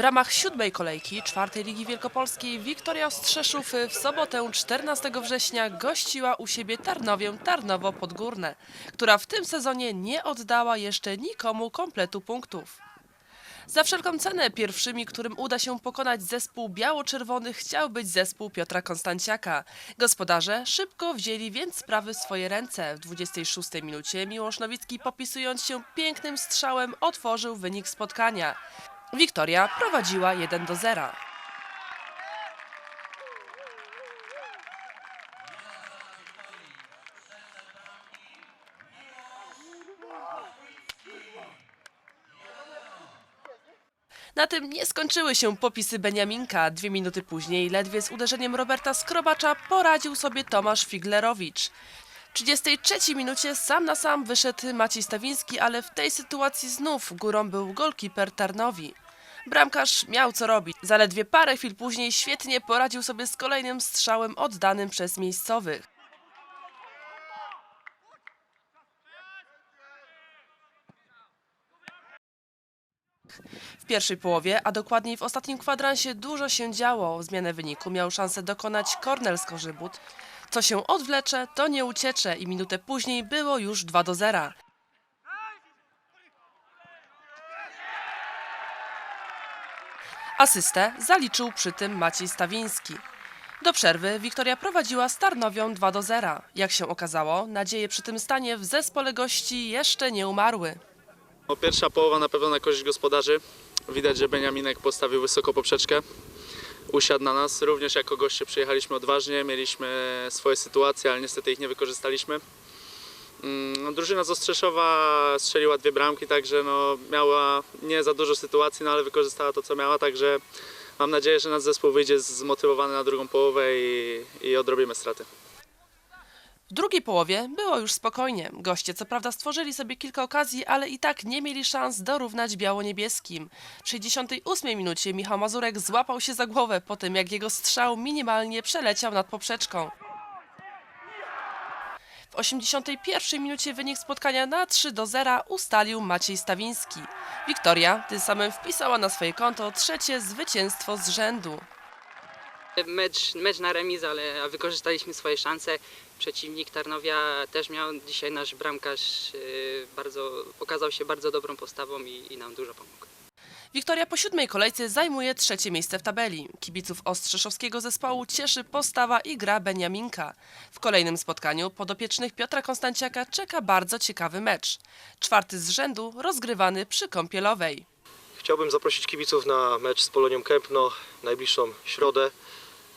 ramach siódmej kolejki czwartej Ligi Wielkopolskiej Wiktoria Ostrzeszów w sobotę 14 września gościła u siebie Tarnowię Tarnowo Podgórne, która w tym sezonie nie oddała jeszcze nikomu kompletu punktów. Za wszelką cenę pierwszymi, którym uda się pokonać zespół biało-czerwony chciał być zespół Piotra Konstanciaka. Gospodarze szybko wzięli więc sprawy w swoje ręce. W 26 minucie Miłosz Nowicki popisując się pięknym strzałem otworzył wynik spotkania. Wiktoria prowadziła 1 do 0. Na tym nie skończyły się popisy Beniaminka. Dwie minuty później, ledwie z uderzeniem Roberta Skrobacza, poradził sobie Tomasz Figlerowicz. W 33 minucie sam na sam wyszedł Maciej Stawiński, ale w tej sytuacji znów górą był golkiper Tarnowi. Bramkarz miał co robić. Zaledwie parę chwil później świetnie poradził sobie z kolejnym strzałem oddanym przez miejscowych. W pierwszej połowie, a dokładniej w ostatnim kwadransie dużo się działo. Zmianę wyniku miał szansę dokonać Kornel z. Co się odwlecze, to nie uciecze i minutę później było już 2 do 0. Asystę zaliczył przy tym Maciej Stawiński. Do przerwy Wiktoria prowadziła Starnowią 2 do 0. Jak się okazało, nadzieje przy tym stanie w zespole gości jeszcze nie umarły. No, pierwsza połowa na pewno na korzyść gospodarzy. Widać, że Beniaminek postawił wysoko poprzeczkę. Usiadł na nas. Również jako goście przyjechaliśmy odważnie, mieliśmy swoje sytuacje, ale niestety ich nie wykorzystaliśmy. Mm, no, Drużyna z Ostrzeszowa strzeliła dwie bramki, także no, miała nie za dużo sytuacji, no, ale wykorzystała to, co miała, także mam nadzieję, że nasz zespół wyjdzie zmotywowany na drugą połowę i, i odrobimy straty. W drugiej połowie było już spokojnie. Goście co prawda stworzyli sobie kilka okazji, ale i tak nie mieli szans dorównać biało-niebieskim. W 68 minucie Michał Mazurek złapał się za głowę po tym, jak jego strzał minimalnie przeleciał nad poprzeczką. W 81 minucie wynik spotkania na 3 do 0 ustalił Maciej Stawiński. Wiktoria tym samym wpisała na swoje konto trzecie zwycięstwo z rzędu. Mecz, mecz na remis, ale wykorzystaliśmy swoje szanse. Przeciwnik Tarnowia też miał dzisiaj nasz bramkarz yy, bardzo, okazał się bardzo dobrą postawą i, i nam dużo pomógł. Wiktoria po siódmej kolejce zajmuje trzecie miejsce w tabeli. Kibiców ostrzeszowskiego zespołu cieszy postawa i gra Beniaminka. W kolejnym spotkaniu podopiecznych Piotra Konstanciaka czeka bardzo ciekawy mecz. Czwarty z rzędu rozgrywany przy Kąpielowej. Chciałbym zaprosić kibiców na mecz z Polonią Kępno najbliższą środę.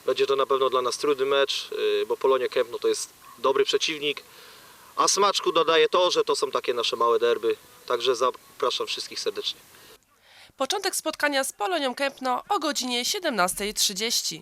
Będzie to na pewno dla nas trudny mecz, yy, bo Polonia Kępno to jest dobry przeciwnik, a smaczku dodaje to, że to są takie nasze małe derby. Także zapraszam wszystkich serdecznie. Początek spotkania z Polonią Kępno o godzinie 17.30.